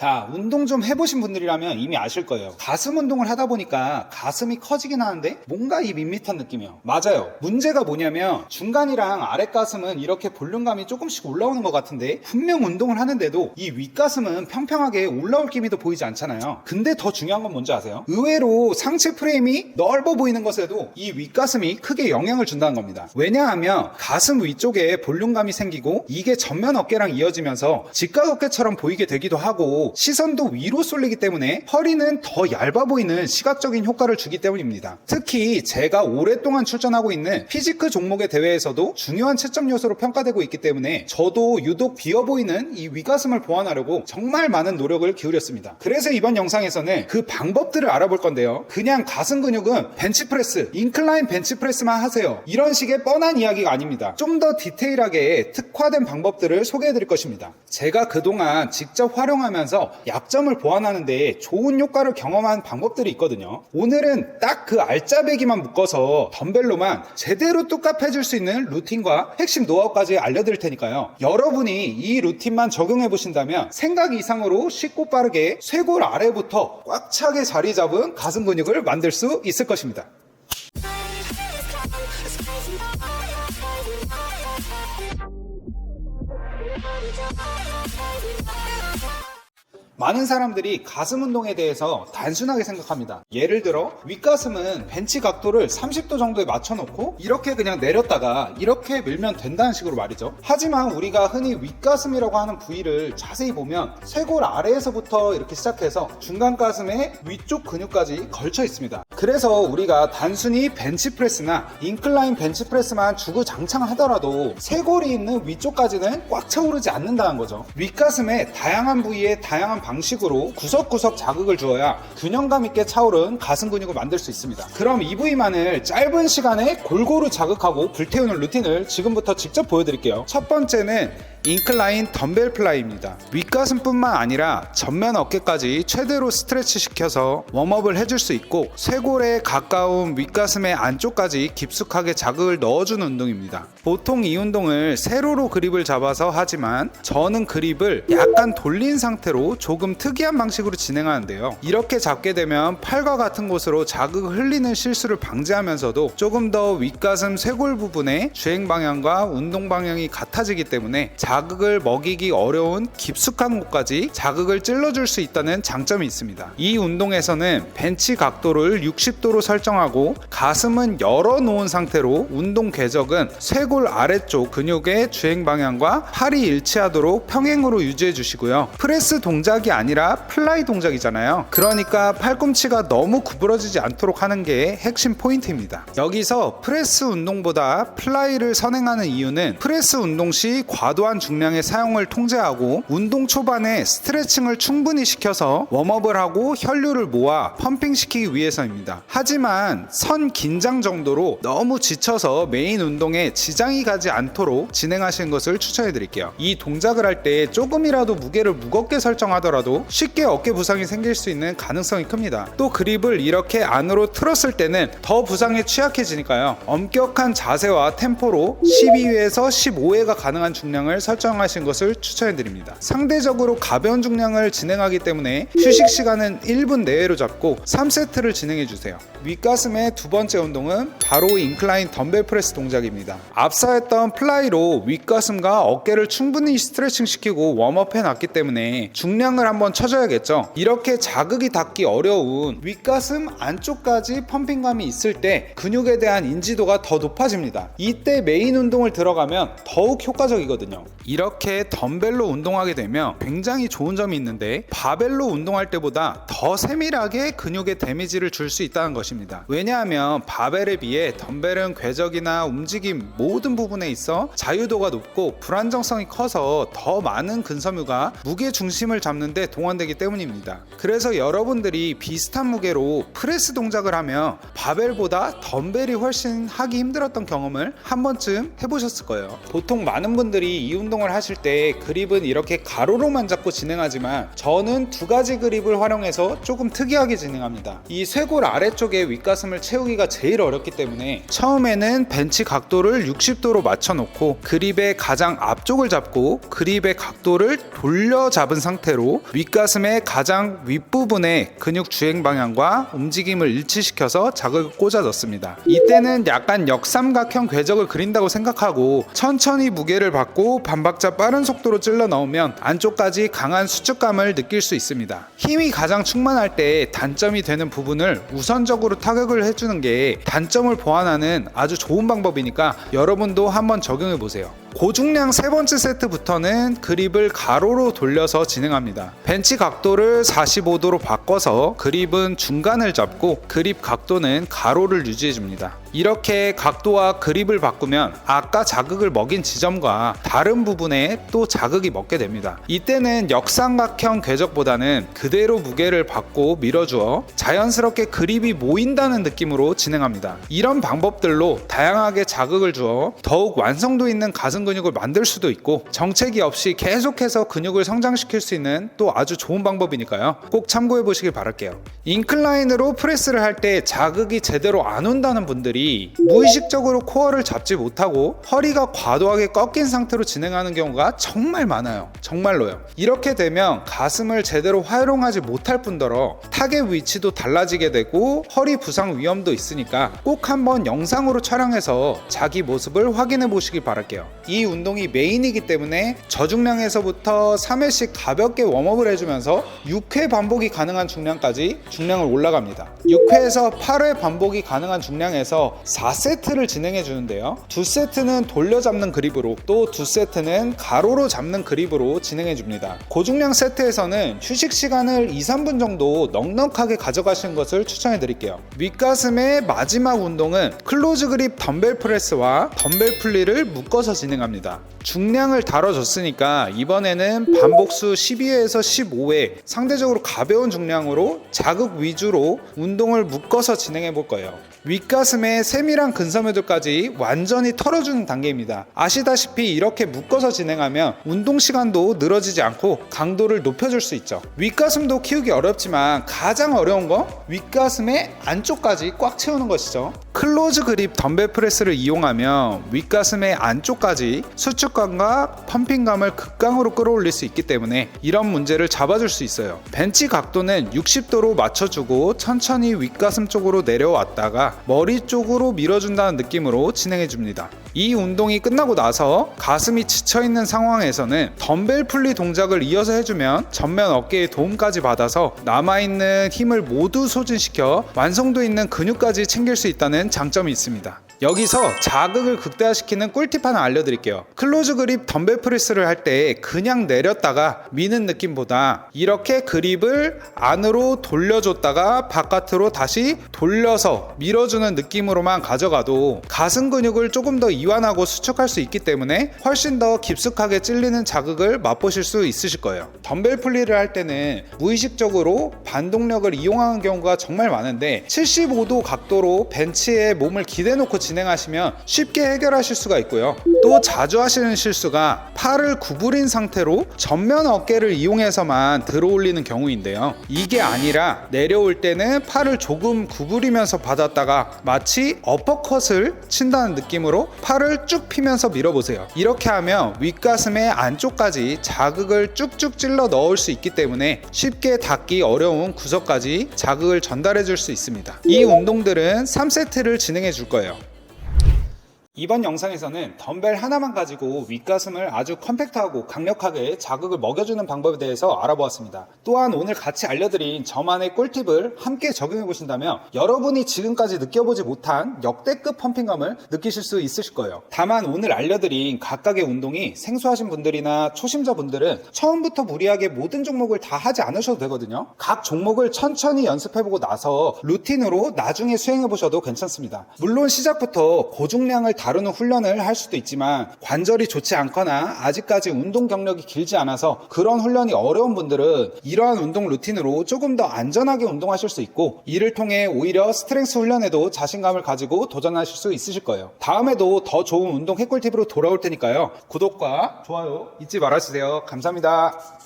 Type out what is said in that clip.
자, 운동 좀 해보신 분들이라면 이미 아실 거예요. 가슴 운동을 하다 보니까 가슴이 커지긴 하는데 뭔가 이 밋밋한 느낌이요. 맞아요. 문제가 뭐냐면 중간이랑 아랫 가슴은 이렇게 볼륨감이 조금씩 올라오는 것 같은데 분명 운동을 하는데도 이 윗가슴은 평평하게 올라올 기미도 보이지 않잖아요. 근데 더 중요한 건 뭔지 아세요? 의외로 상체 프레임이 넓어 보이는 것에도 이 윗가슴이 크게 영향을 준다는 겁니다. 왜냐하면 가슴 위쪽에 볼륨감이 생기고 이게 전면 어깨랑 이어지면서 직각 어깨처럼 보이게 되기도 하고 시선도 위로 쏠리기 때문에 허리는 더 얇아 보이는 시각적인 효과를 주기 때문입니다. 특히 제가 오랫동안 출전하고 있는 피지크 종목의 대회에서도 중요한 채점 요소로 평가되고 있기 때문에 저도 유독 비어 보이는 이 위가슴을 보완하려고 정말 많은 노력을 기울였습니다. 그래서 이번 영상에서는 그 방법들을 알아볼 건데요. 그냥 가슴 근육은 벤치프레스, 인클라인 벤치프레스만 하세요. 이런 식의 뻔한 이야기가 아닙니다. 좀 더 디테일하게 특화된 방법들을 소개해 드릴 것입니다. 제가 그동안 직접 활용하면서 약점을 보완하는 데 좋은 효과를 경험한 방법들이 있거든요. 오늘은 딱 그 알짜배기만 묶어서 덤벨로만 제대로 뚝갑해 줄 수 있는 루틴과 핵심 노하우까지 알려드릴 테니까요. 여러분이 이 루틴만 적용해 보신다면 생각 이상으로 쉽고 빠르게 쇄골 아래부터 꽉 차게 자리 잡은 가슴 근육을 만들 수 있을 것입니다. 많은 사람들이 가슴 운동에 대해서 단순하게 생각합니다. 예를 들어 윗가슴은 벤치 각도를 30도 정도에 맞춰놓고 이렇게 그냥 내렸다가 이렇게 밀면 된다는 식으로 말이죠. 하지만 우리가 흔히 윗가슴이라고 하는 부위를 자세히 보면 쇄골 아래에서부터 이렇게 시작해서 중간 가슴의 위쪽 근육까지 걸쳐 있습니다. 그래서 우리가 단순히 벤치프레스나 인클라인 벤치프레스만 주구장창 하더라도 쇄골이 있는 위쪽까지는 꽉 차오르지 않는다는 거죠. 윗가슴에 다양한 부위에 다양한 방식으로 구석구석 자극을 주어야 균형감 있게 차오른 가슴 근육을 만들 수 있습니다. 그럼 이 부위만을 짧은 시간에 골고루 자극하고 불태우는 루틴을 지금부터 직접 보여드릴게요. 첫 번째는 인클라인 덤벨 플라이입니다. 윗가슴뿐만 아니라 전면 어깨까지 최대로 스트레치 시켜서 웜업을 해줄 수 있고 쇄골에 가까운 윗가슴의 안쪽까지 깊숙하게 자극을 넣어주는 운동입니다. 보통 이 운동을 세로로 그립을 잡아서 하지만 저는 그립을 약간 돌린 상태로 조금 특이한 방식으로 진행하는데요. 이렇게 잡게 되면 팔과 같은 곳으로 자극을 흘리는 실수를 방지하면서도 조금 더 윗가슴 쇄골 부분의 주행 방향과 운동 방향이 같아지기 때문에 자극을 먹이기 어려운 깊숙한 곳까지 자극을 찔러줄 수 있다는 장점이 있습니다. 이 운동에서는 벤치 각도를 60도로 설정하고 가슴은 열어 놓은 상태로 운동 궤적은 쇄골 아래쪽 근육의 주행 방향과 팔이 일치하도록 평행으로 유지해 주시고요. 프레스 동작이 아니라 플라이 동작이잖아요. 그러니까 팔꿈치가 너무 구부러지지 않도록 하는 게 핵심 포인트입니다. 여기서 프레스 운동보다 플라이를 선행하는 이유는 프레스 운동 시 과도한 중량의 사용을 통제하고 운동 초반에 스트레칭을 충분히 시켜서 웜업을 하고 혈류를 모아 펌핑시키기 위해서입니다. 하지만 선 긴장 정도로 너무 지쳐서 메인 운동에 지장이 가지 않도록 진행하시는 것을 추천해 드릴게요. 이 동작을 할 때 조금이라도 무게를 무겁게 설정하더라도 쉽게 어깨 부상이 생길 수 있는 가능성이 큽니다. 또 그립을 이렇게 안으로 틀었을 때는 더 부상에 취약해지니까요. 엄격한 자세와 템포로 12회에서 15회가 가능한 중량을 설정하신 것을 추천해 드립니다. 상대적으로 가벼운 중량을 진행하기 때문에 휴식 시간은 1분 내외로 잡고 3세트를 진행해 주세요. 윗가슴의 두 번째 운동은 바로 인클라인 덤벨 프레스 동작입니다. 앞서 했던 플라이로 윗가슴과 어깨를 충분히 스트레칭 시키고 웜업 해 놨기 때문에 중량을 한번 쳐줘야겠죠. 이렇게 자극이 닿기 어려운 윗가슴 안쪽까지 펌핑감이 있을 때 근육에 대한 인지도가 더 높아집니다. 이때 메인 운동을 들어가면 더욱 효과적이거든요. 이렇게 덤벨로 운동하게 되면 굉장히 좋은 점이 있는데 바벨로 운동할 때보다 더 세밀하게 근육에 데미지를 줄 수 있다는 것입니다. 왜냐하면 바벨에 비해 덤벨은 궤적이나 움직임 모든 부분에 있어 자유도가 높고 불안정성이 커서 더 많은 근섬유가 무게 중심을 잡는데 동원되기 때문입니다. 그래서 여러분들이 비슷한 무게로 프레스 동작을 하면 바벨보다 덤벨이 훨씬 하기 힘들었던 경험을 한 번쯤 해보셨을 거예요. 보통 많은 분들이 이 운동 운동을 하실 때 그립은 이렇게 가로로만 잡고 진행하지만 저는 두 가지 그립을 활용해서 조금 특이하게 진행합니다. 이 쇄골 아래쪽에 윗가슴을 채우기가 제일 어렵기 때문에 처음에는 벤치 각도를 60도로 맞춰놓고 그립의 가장 앞쪽을 잡고 그립의 각도를 돌려 잡은 상태로 윗가슴의 가장 윗부분에 근육 주행 방향과 움직임을 일치시켜서 자극을 꽂아 넣습니다. 이때는 약간 역삼각형 궤적을 그린다고 생각하고 천천히 무게를 받고 반 박자 빠른 속도로 찔러 넣으면 안쪽까지 강한 수축감을 느낄 수 있습니다. 힘이 가장 충만할 때 단점이 되는 부분을 우선적으로 타격을 해주는 게 단점을 보완하는 아주 좋은 방법이니까 여러분도 한번 적용해 보세요. 고중량 세 번째 세트부터는 그립을 가로로 돌려서 진행합니다. 벤치 각도를 45도로 바꿔서 그립은 중간을 잡고 그립 각도는 가로를 유지해 줍니다. 이렇게 각도와 그립을 바꾸면 아까 자극을 먹인 지점과 다른 부분에 또 자극이 먹게 됩니다. 이때는 역삼각형 궤적보다는 그대로 무게를 받고 밀어주어 자연스럽게 그립이 모인다는 느낌으로 진행합니다. 이런 방법들로 다양하게 자극을 주어 더욱 완성도 있는 가슴 근육을 만들 수도 있고 정체기 없이 계속해서 근육을 성장시킬 수 있는 또 아주 좋은 방법이니까요. 꼭 참고해 보시길 바랄게요. 인클라인으로 프레스를 할 때 자극이 제대로 안 온다는 분들이 무의식적으로 코어를 잡지 못하고 허리가 과도하게 꺾인 상태로 진행하는 경우가 정말 많아요. 정말로요. 이렇게 되면 가슴을 제대로 활용하지 못할 뿐더러 타겟 위치도 달라지게 되고 허리 부상 위험도 있으니까 꼭 한번 영상으로 촬영해서 자기 모습을 확인해 보시길 바랄게요. 이 운동이 메인이기 때문에 저중량에서부터 3회씩 가볍게 웜업을 해주면서 6회 반복이 가능한 중량까지 중량을 올라갑니다. 6회에서 8회 반복이 가능한 중량에서 4세트를 진행해 주는데요. 2세트는 돌려 잡는 그립으로 또 2세트는 가로로 잡는 그립으로 진행해 줍니다. 고중량 세트에서는 휴식 시간을 2, 3분 정도 넉넉하게 가져가시는 것을 추천해 드릴게요. 윗가슴의 마지막 운동은 클로즈 그립 덤벨 프레스와 덤벨 풀리를 묶어서 진행합니다. 중량을 다뤄줬으니까 이번에는 반복수 12회에서 15회 상대적으로 가벼운 중량으로 자극 위주로 운동을 묶어서 진행해 볼 거예요. 윗가슴 의 세밀한 근섬유들까지 완전히 털어주는 단계입니다. 아시다시피 이렇게 묶어서 진행하면 운동 시간도 늘어지지 않고 강도를 높여줄 수 있죠. 윗가슴도 키우기 어렵지만 가장 어려운 건 윗가슴의 안쪽까지 꽉 채우는 것이죠. 클로즈 그립 덤벨 프레스를 이용하면 윗가슴의 안쪽까지 수축감과 펌핑감을 극강으로 끌어올릴 수 있기 때문에 이런 문제를 잡아줄 수 있어요. 벤치 각도는 60도로 맞춰주고 천천히 윗가슴 쪽으로 내려왔다가 머리 쪽으로 밀어준다는 느낌으로 진행해 줍니다. 이 운동이 끝나고 나서 가슴이 지쳐있는 상황에서는 덤벨 풀리 동작을 이어서 해주면 전면 어깨에 도움까지 받아서 남아있는 힘을 모두 소진시켜 완성도 있는 근육까지 챙길 수 있다는 장점이 있습니다. 여기서 자극을 극대화시키는 꿀팁 하나 알려드릴게요. 클로즈 그립 덤벨 프레스를 할 때 그냥 내렸다가 미는 느낌보다 이렇게 그립을 안으로 돌려줬다가 바깥으로 다시 돌려서 밀어주는 느낌으로만 가져가도 가슴 근육을 조금 더 이완하고 수축할 수 있기 때문에 훨씬 더 깊숙하게 찔리는 자극을 맛보실 수 있으실 거예요. 덤벨 풀리를 할 때는 무의식적으로 반동력을 이용하는 경우가 정말 많은데 75도 각도로 벤치에 몸을 기대놓고 진행하시면 쉽게 해결하실 수가 있고요. 또 자주 하시는 실수가 팔을 구부린 상태로 전면 어깨를 이용해서만 들어올리는 경우인데요. 이게 아니라 내려올 때는 팔을 조금 구부리면서 받았다가 마치 어퍼컷을 친다는 느낌으로 팔을 쭉 피면서 밀어보세요. 이렇게 하면 윗가슴의 안쪽까지 자극을 쭉쭉 찔러 넣을 수 있기 때문에 쉽게 닿기 어려운 구석까지 자극을 전달해 줄 수 있습니다. 이 운동들은 3세트를 진행해 줄 거예요. 이번 영상에서는 덤벨 하나만 가지고 윗가슴을 아주 컴팩트하고 강력하게 자극을 먹여주는 방법에 대해서 알아보았습니다. 또한 오늘 같이 알려드린 저만의 꿀팁을 함께 적용해 보신다면 여러분이 지금까지 느껴보지 못한 역대급 펌핑감을 느끼실 수 있으실 거예요. 다만 오늘 알려드린 각각의 운동이 생소하신 분들이나 초심자분들은 처음부터 무리하게 모든 종목을 다 하지 않으셔도 되거든요. 각 종목을 천천히 연습해보고 나서 루틴으로 나중에 수행해 보셔도 괜찮습니다. 물론 시작부터 고중량을 다루는 훈련을 할 수도 있지만 관절이 좋지 않거나 아직까지 운동 경력이 길지 않아서 그런 훈련이 어려운 분들은 이러한 운동 루틴으로 조금 더 안전하게 운동하실 수 있고 이를 통해 오히려 스트렝스 훈련에도 자신감을 가지고 도전하실 수 있으실 거예요. 다음에도 더 좋은 운동 해꿀팁으로 돌아올 테니까요. 구독과 좋아요 잊지 말아주세요. 감사합니다.